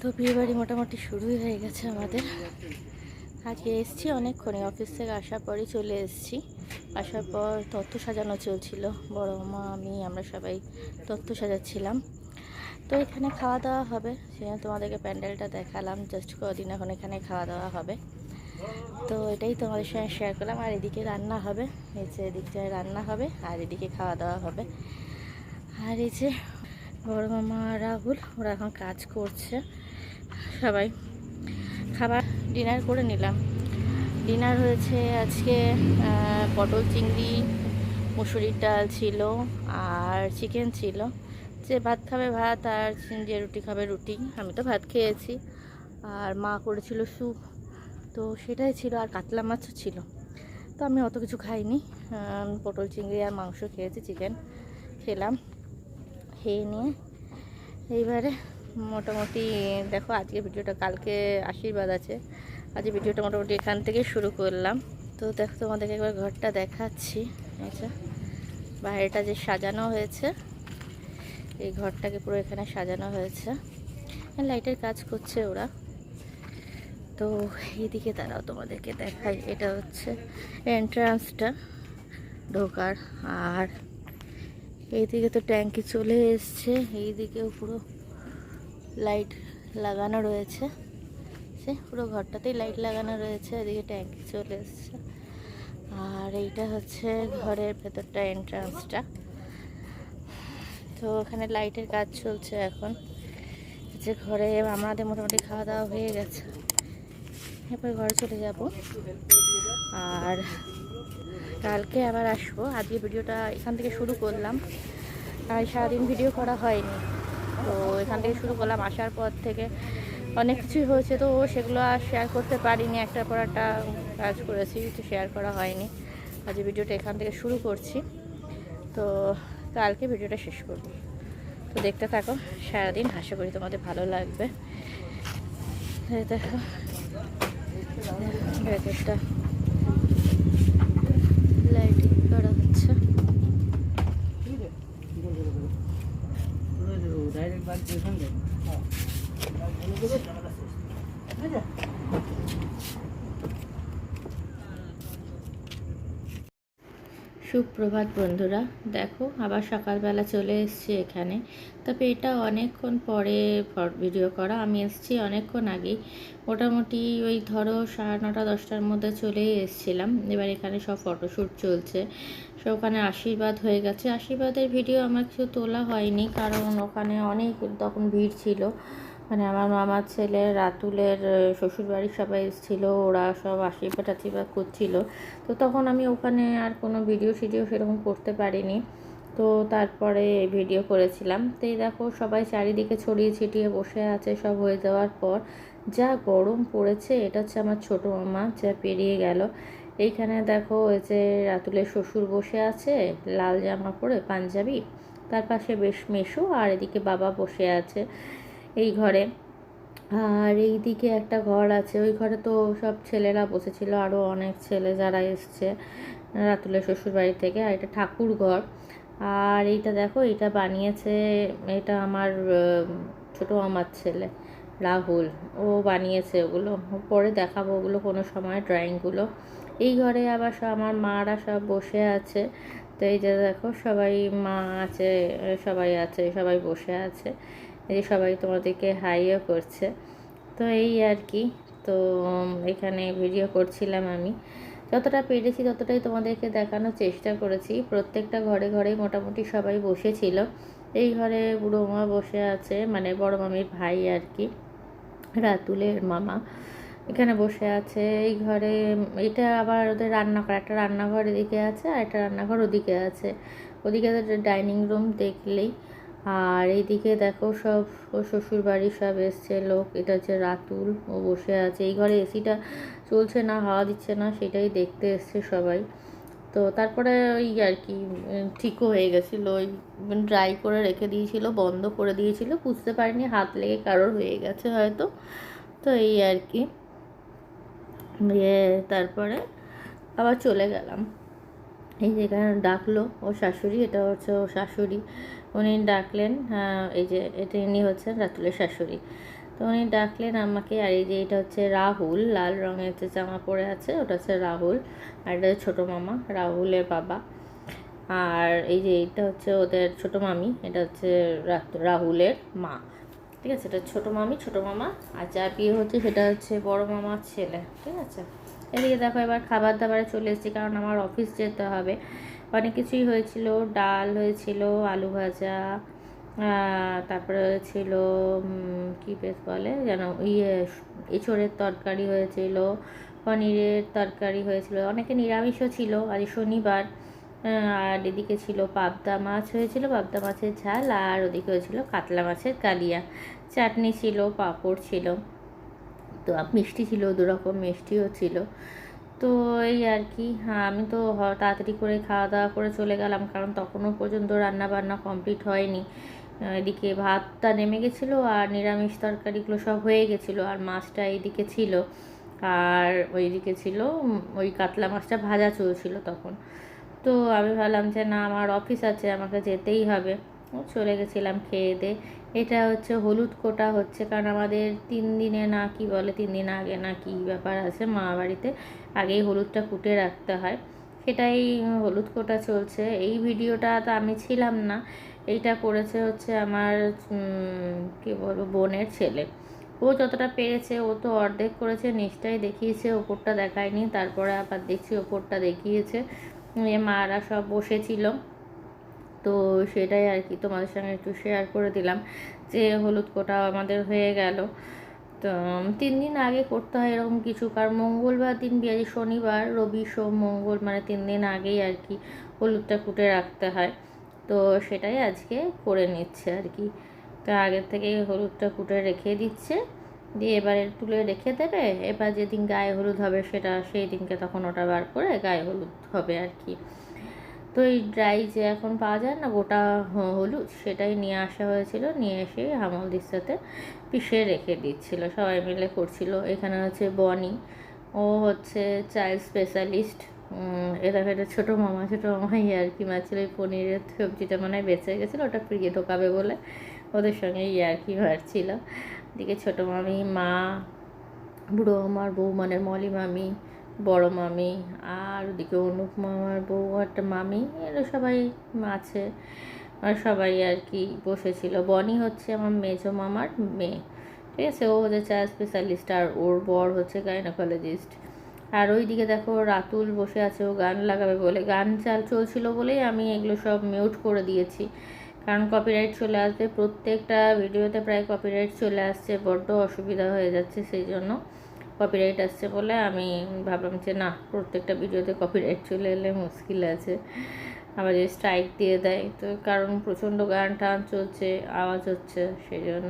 তো বিয়েবাড়ি মোটামুটি শুরুই হয়ে গেছে আমাদের। আজকে এসছি অনেকক্ষণে অফিস থেকে আসার পরই চলে এসছি। আসার পর তত্ত্ব সাজানো চলছিল, বড় মা, আমি, আমরা সবাই তত্ত্ব সাজাচ্ছিলাম। তো এখানে খাওয়া দাওয়া হবে, সেখানে তোমাদেরকে প্যান্ডেলটা দেখালাম জাস্ট কদিন এখন এখানে খাওয়া দাওয়া হবে। তো এটাই তোমাদের সঙ্গে শেয়ার করলাম, আর এদিকে রান্না হবে যে এদিকটায় রান্না হবে, আর এদিকে খাওয়া দাওয়া হবে। আর এই যে বড় মামা রাহুল, ওরা এখন কাজ করছে। সবাই খাবার ডিনার করে নিলাম। ডিনার হয়েছে আজকে পটল চিংড়ি, মুসুরির ডাল ছিল আর চিকেন ছিল। যে ভাত খাবে ভাত আর যে রুটি খাবে রুটি। আমি তো ভাত খেয়েছি। আর মা করেছিল স্যুপ। তো সেটাই ছিল আর কাতলা মাছও ছিল। তো আমি অত কিছু খাইনি। পটল চিংড়ি আর মাংস খেয়েছি, চিকেন খেলাম। খেয়ে নিয়ে এইবারে মোটামুটি দেখো, আজকে ভিডিওটা কালকে আশীর্বাদ আছে। আজকে ভিডিওটা মোটামুটি এখান থেকে শুরু করলাম। তো দেখো, তোমাদেরকে একবার ঘরটা দেখাচ্ছি। আচ্ছা বাইরেটা যে সাজানো হয়েছে, এই ঘরটাকে পুরো এখানে সাজানো হয়েছে। লাইটের কাজ করছে ওরা। তো এইদিকে তারাও তোমাদেরকে দেখায় এটা হচ্ছে এন্ট্রান্সটা ঢোকার। আর এইদিকে তো ট্যাঙ্কি চলে এসছে এইদিকেও পুরো লাইট লাগানো রয়েছে। সে পুরো ঘরটাতেই লাইট লাগানো রয়েছে, এদিকে ট্যাঙ্কি চলে এসছে। আর এইটা হচ্ছে ঘরের ভেতরটা এন্ট্রান্সটা তো ওখানে লাইটের কাজ চলছে এখন। যে ঘরে আমাদের মোটামুটি খাওয়া দাওয়া হয়ে গেছে। এরপর ঘরে চলে যাব। আর কালকে আবার আসব। আজকে ভিডিওটা এখান থেকে শুরু করলাম। আর সারাদিন ভিডিও করা হয়নি। তো এখান থেকে শুরু করলাম। আসার পর থেকে অনেক কিছুই হয়েছে। তো সেগুলো আর শেয়ার করতে পারিনি। একটার পর একটা কাজ করেছি, তো শেয়ার করা হয়নি। আজ ভিডিওটা এখান থেকে শুরু করছি। তো কালকে ভিডিওটা শেষ করব। তো দেখতে থাকো, সারাদিন আশা করি তোমাদের ভালো লাগবে। দেখো ভেতরটা লাইটিং করা হচ্ছে সুপ্রভাত বন্ধুরা। দেখো, আবার সকালবেলা চলে এসেছি এখানে। তবে এটা অনেকক্ষণ পরে ভিডিও করা। আমি এসছি অনেকক্ষণ আগেই। মোটামুটি ওই ধরো সাড়ে নটা, দশটার মধ্যে চলেই এসেছিলাম। এবার এখানে সব ফটোশ্যুট চলছে। সো ওখানে আশীর্বাদ হয়ে গেছে। আশীর্বাদের ভিডিও আমার কিছু তোলা হয়নি, কারণ ওখানে অনেক তখন ভিড় ছিল। মানে আমার মামার ছেলে রাতুলের শ্বশুরবাড়ির সবাই এসেছিল, ওরা সব আশীর্বাদ টাশীর্বাদ করছিল। তো তখন আমি ওখানে আর কোনো ভিডিও সিডিও সেরকম করতে পারিনি। তো তারপরে ভিডিও করেছিলাম। তো এই দেখো, সবাই চারিদিকে ছড়িয়ে ছিটিয়ে বসে আছে সব হয়ে যাওয়ার পর। যা গরম পড়েছে, এটা হচ্ছে আমার ছোটো মামা, যা পেরিয়ে গেল। এইখানে দেখো, ওই যে রাতুলের শ্বশুর বসে আছে, লাল জামা পরে পাঞ্জাবি। তার পাশে বেশ মেশো, আর এদিকে বাবা বসে আছে। এই ঘরে। আর এই দিকে একটা ঘর আছে। ওই ঘরে তো সব ছেলেরা বসেছিল। আরও অনেক ছেলে যারা এসছে রাতুলের শ্বশুর বাড়ি থেকে। আর এটা ঠাকুর ঘর। আর এইটা দেখো, এটা বানিয়েছে, এটা আমার ছোট আমার ছেলে, রাহুল। ও বানিয়েছে ওগুলো। পরে দেখাবো ওগুলো কোনো সময় ড্রয়িংগুলো এই ঘরে আবার সব আমার মারা সব বসে আছে। তো এই যে দেখো, সবাই মা আছে, সবাই আছে, সবাই বসে আছে। এই সবাই তোমাদেরকে হাইও করছে। তো এই আর কি, তো এখানে ভিডিও করছিলাম আমি। যতটা পেরেছি ততটাই তোমাদেরকে দেখানোর চেষ্টা করেছি। প্রত্যেকটা ঘরে ঘরে মোটামুটি সবাই বসেছিল। এই ঘরে বুড়ো মা বসে আছে মানে বড় মামির ভাই আর কি, রাতুলের মামা। এখানে বসে আছে, এই ঘরে, এটা আবার ওদের রান্নাঘর, একটা রান্নাঘর এদিকে আছে আর একটা রান্নাঘর ওদিকে আছে। ওদিকে ডাইনিং রুম দেখলেই আর এইদিকে দেখো সব ও শ্বশুর বাড়ি সব এসছে, লোক, এটা হচ্ছে রাতুল, ও বসে আছে। এই ঘরে এসিটা চলছে না, হাওয়া দিচ্ছে না, সেটাই দেখতে এসছে সবাই। তো তারপরে ওই আর কি ঠিকও হয়ে গেছিল। ওই ড্রাই করে রেখে দিয়েছিল, বন্ধ করে দিয়েছিল, বুঝতে পারিনি, হাত লেগে কারোর হয়ে গেছে হয়তো। তো এই আর কি। তারপরে আবার চলে গেলাম। এই যে এখানে ডাকলো ও শাশুড়ি এটা হচ্ছে ও শাশুড়ি। উনি ডাকলেন আহ, এই যে এটা ইনি হচ্ছেন রাতুলের শাশুড়ি। তো উনি ডাকলেন আমাকে আর এই যে এটা হচ্ছে রাহুল লাল রঙের যে জামা পরে আছে ওটা হচ্ছে রাহুল আর এটা ছোটো মামা রাহুলের বাবা। আর এই যে এটা হচ্ছে ওদের ছোটো মামি এটা হচ্ছে রাহুলের মা। ঠিক আছে? এটা ছোটো মামি ছোটো মামা আর যা বিয়ে হচ্ছে সেটা হচ্ছে বড় মামার ছেলে। ঠিক আছে? এদিকে দেখো এবার খাবার দাবারে চলে এসেছি কারণ আমার অফিস যেতে হবে। অনেক কিছুই হয়েছিল ডাল হয়েছিল আলু ভাজা তারপরে ছিল উম, কি বেশ বলে যেন ইয়ে এঁচড়ের তরকারি হয়েছিল পনিরের তরকারি হয়েছিল অনেকে নিরামিষও ছিল আজ শনিবার আর এদিকে ছিল পাবদা মাছ হয়েছিল পাবদা মাছের ঝাল আর ওদিকে হয়েছিল কাতলা মাছের কালিয়া। চাটনি ছিল পাঁপড় ছিল। তো মিষ্টি ছিল দু রকম মিষ্টিও ছিল। তো এই আর কি হ্যাঁ আমি তো তাড়াতাড়ি করে খাওয়া দাওয়া করে চলে গেলাম, কারণ তখনও পর্যন্ত রান্না বান্না কমপ্লিট হয়নি। এদিকে ভাতটা নেমে গেছিল আর নিরামিষ তরকারিগুলো সব হয়ে গেছিল আর মাছটা এইদিকে ছিল। আর ওইদিকে ছিল ওই কাতলা মাছটা ভাজা চলছিল তখন। তো আমি ভাবলাম যে না, আমার অফিস আছে, আমাকে যেতেই হবে। চলে গেছিলাম খেয়ে দে। এটা হচ্ছে হলুদ কোটা হচ্ছে, কারণ আমাদের তিন দিনে না কি বলে, তিন দিন আগে না কি ব্যাপার আছে মা বাড়িতে, আগেই হলুদটা কুটে রাখতে হয়। সেটাই হলুদ কোটা চলছে। এই ভিডিওটা তো আমি ছিলাম না, এইটা করেছে হচ্ছে আমার কি বলব, বোনের ছেলে। ও যতটা পেরেছে, ও তো অর্ধেক করেছে নিচটাই দেখিয়েছে, ওপরটা দেখায়নি, তারপরে আবার দেখছি ওপরটা দেখিয়েছে। মারা সব বসেছিল। তো সেটাই আর কি তোমাদের সঙ্গে একটু শেয়ার করে দিলাম যে হলুদ কোটা আমাদের হয়ে গেল। তো তিন দিন আগে করতে হয় এরকম কিছু, কারণ মঙ্গলবার দিন বিয়ে শনিবার, রবি সোম, মঙ্গল মানে তিন দিন আগেই আর কি হলুদটা কুটে রাখতে হয়। তো সেটাই আজকে করে নিচ্ছে আর কি। তো আগের থেকে হলুদটা কুটে রেখে দিচ্ছে। দিয়ে এবারে তুলে রেখে দেবে। এবার যেদিন গায়ে হলুদ হবে সেটা, সেই দিনকে তখন ওটা বার করে গায়ে হলুদ হবে আর কি। তো এই ড্রাই যে এখন পাওয়া যায় না, গোটা হলুদ সেটাই নিয়ে আসা হয়েছিল। নিয়ে এসে হামলদির সাথে পিষে রেখে দিচ্ছিল। সবাই মিলে করছিল। এখানে হচ্ছে বনি, ও হচ্ছে চাইল্ড স্পেশালিস্ট এটা এটা ছোটো মামা, ছোটো মামাই আর কি। মাছিল ওই পনিরের সবজিটা মনে বেঁচে গেছিল। ওটা ফ্রিজে ঢোকাবে বলে ওদের সঙ্গে আর কি মারছিল। এদিকে ছোটো মামি, মা, বুড়ো আমার বউ মানে মলি মামি বড় মামি, আর ওদিকে অনুপ মামার বউ একটা মামি, এরা সবাই আছে। সবাই আর কি বসেছিল। বনি হচ্ছে আমার মেজো মামার মেয়ে। ঠিক আছে, ও হচ্ছে চাইল্ড স্পেশালিস্ট আর ওর বর হচ্ছে গাইনোকোলজিস্ট আর ওইদিকে দেখো রাতুল বসে আছে, ও গান লাগাবে বলে। গান চাল চলছিল বলেই আমি এগুলো সব মিউট করে দিয়েছি। কারণ কপিরাইট চলে আসবে, প্রত্যেকটা ভিডিওতে প্রায় কপিরাইট চলে আসছে, বড্ড অসুবিধা হয়ে যাচ্ছে সেই জন্য। কপিরাইট আসছে বলে আমি ভাবলাম যে না, প্রত্যেকটা ভিডিওতে কপিরাইট চলে এলে মুশকিল আছে। আবার যে স্ট্রাইক দিয়ে দেয়। তো কারণ প্রচণ্ড গান টান চলছে, আওয়াজ হচ্ছে, সেই জন্য।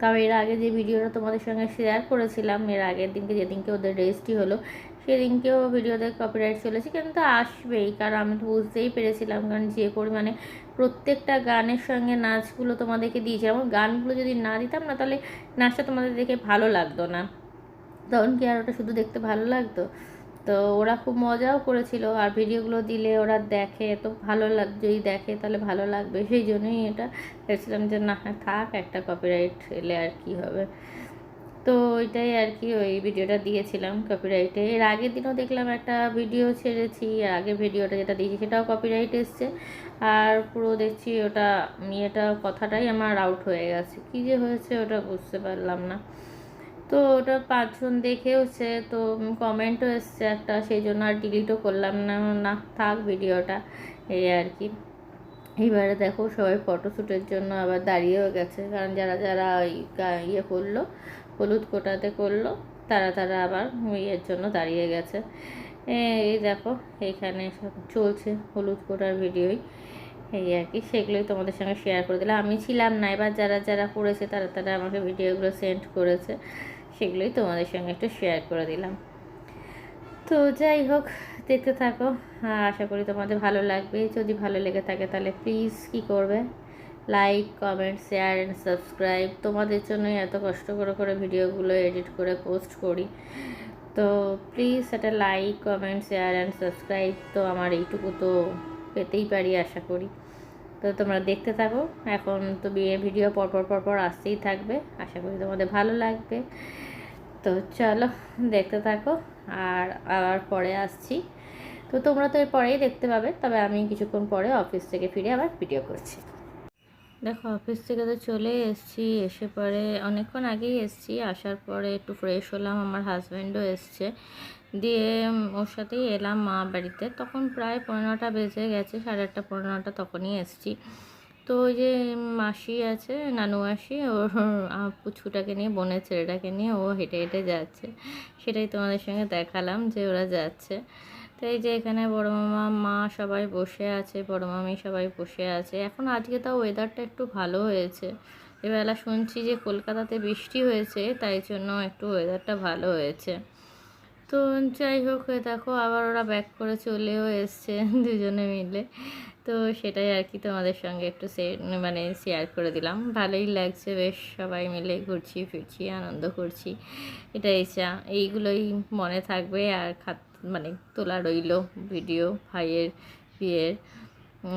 কারণ এর আগে যে ভিডিওটা তোমাদের সঙ্গে শেয়ার করেছিলাম, এর আগের দিনকে যেদিনকে ওদের রেজিস্ট্রি হলো, সেদিনকেও ভিডিওতে কপিরাইট চলেছে, কিন্তু আসবেই। কারণ আমি তো বুঝতেই পেরেছিলাম, কারণ যে পরিমাণে প্রত্যেকটা গানের সঙ্গে নাচগুলো তোমাদেরকে দিয়েছি আমার গানগুলো যদি না দিতাম না, তাহলে নাচটা তোমাদের দেখে ভালো লাগতো না। তখন কি আর ওটা শুধু দেখতে ভালো লাগতো। তো ওরা খুব মজাও করেছিল, আর ভিডিওগুলো দিলে ওরা দেখে তো ভালো লাগ, যদি দেখে তাহলে ভালো লাগবে। সেই জন্যই এটা ভেবেছিলাম যে, না থাক, একটা কপিরাইট এলে আর কি হবে? তো ওইটাই আর কি, ওই ভিডিওটা দিয়েছিলাম কপিরাইটে এর আগের দিনও দেখলাম একটা ভিডিও ছেড়েছি আগের ভিডিওটা যেটা দিয়েছি সেটাও কপিরাইট এসছে। আর পুরো দেখছি ওটা ইয়েটা কথাটাই আমার আউট হয়ে গেছে। কী যে হয়েছে ওটা বুঝতে পারলাম না। তো ওটা পাঁচজন দেখেওছে তো কমেন্টও এসছে একটা, সেই জন্য আর ডিলিটও করলাম না না, থাক ভিডিওটা এই আর কি। এইবারে দেখো সবাই ফটোশ্যুটের জন্য আবার দাঁড়িয়েও গেছে, কারণ যারা যারা ওই ইয়ে করল, হলুদ কোটাতে করল, তারা তারা আবার ইয়ের জন্য দাঁড়িয়ে গেছে। এই দেখো এইখানে সব চলছে হলুদ কোটার ভিডিওই এই আর কি, সেগুলোই তোমাদের সঙ্গে শেয়ার করে দিলাম। আমি ছিলাম না, এবার যারা যারা করেছে তারা তারা আমাকে ভিডিওগুলো সেন্ড করেছে। সেগুলোই তোমাদের সঙ্গে একটু শেয়ার করে দিলাম। তো যাই হোক, দেখতে থাকো। আশা করি তোমাদের ভালো লাগবে। যদি ভালো লেগে থাকে তাহলে প্লিজ কী করবে? Like comment share and subscribe তোমাদের জন্যই এত কষ্ট করে করে ভিডিওগুলো এডিট করে পোস্ট করি। তো প্লিজ একটা like comment share and subscribe তো আমার এইটুকু তো পেতেই পারি, আশা করি। তো তোমরা দেখতে থাকো। এখন তো বিয়ে, ভিডিও পরপর পরপর আসতেই থাকবে। আশা করি তোমাদের ভালো লাগবে। তো চলো, দেখতে থাকো। আর আবার পরে আসছি। তো তোমরা তো এর পরেই দেখতে পাবে, তবে আমি কিছুক্ষণ পরে অফিস থেকে ফিরে আবার ভিডিও করছি। দেখো, অফিস থেকে তো চলে এসেছি। এসে পরে অনেকক্ষণ আগেই এসেছি। আসার পরে একটু ফ্রেশ হলাম। আমার হাজব্যান্ডও এসছে। দিয়ে ওর সাথেই এলাম মা বাড়িতে। তখন প্রায় পনেরোটা বেজে গেছে সাড়ে আটটা পনেরোটা তখনই এসছি। তো ওই যে মাসি আছে নানু মাসি ওর আহ, পুচকুটাকে নিয়ে বোনের ছেলেটাকে নিয়ে ও হেঁটে হেঁটে যাচ্ছে। সেটাই তোমাদের সঙ্গে দেখালাম যে ওরা যাচ্ছে। তো এই যে এখানে বড় মামা মা সবাই বসে আছে বড় মামি সবাই বসে আছে। এখন আজকে তাও ওয়েদারটা একটু ভালো হয়েছে। এবেলা শুনছি যে কলকাতাতে বৃষ্টি হয়েছে তাই জন্য একটু ওয়েদারটা ভালো হয়েছে। তো যাই হোক দেখো, আবার ওরা ব্যাক করে চলেও এসছে দুজনে মিলে। তো সেটাই আর কি তোমাদের সঙ্গে একটু মানে শেয়ার করে দিলাম। ভালোই লাগছে, বেশ সবাই মিলে ঘুরছি, ফিরছি, আনন্দ করছি। এটাই চা এইগুলোই মনে থাকবে আর খাত মানে তোলা রইল ভিডিও ভাইয়ের বিয়ের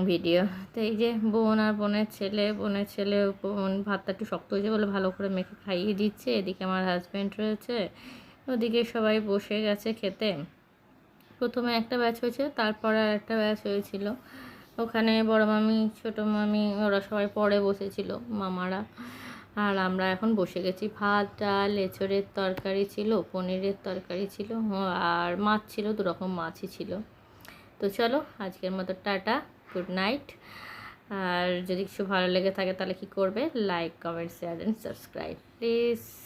ভিডিও তো এই যে বোন আর বোনের ছেলে বোনের ছেলে, বোন ভাতটা একটু শক্ত হয়েছে বলে ভালো করে মেখে খাইয়ে দিচ্ছে। এদিকে আমার হাজব্যান্ড রয়েছে ওদিকে সবাই বসে গেছে খেতে। প্রথমে একটা ব্যাচ হয়েছে, তারপরে আর একটা ব্যাচ হয়েছিল। ওখানে বড় মামি, ছোট মামি, ওরা সবাই পরে বসেছিল, মামারা। আর আমরা এখন বসে গেছি। ভাত, ডাল, এঁচড়ের তরকারি ছিল, পনিরের তরকারি ছিল, আর মাছ ছিল দু রকম মাছই ছিল। তো চলো, আজকের মতো টাটা, গুড নাইট। আর যদি কিছু ভালো লেগে থাকে তাহলে কি করবে? Like, comment, share and subscribe, please.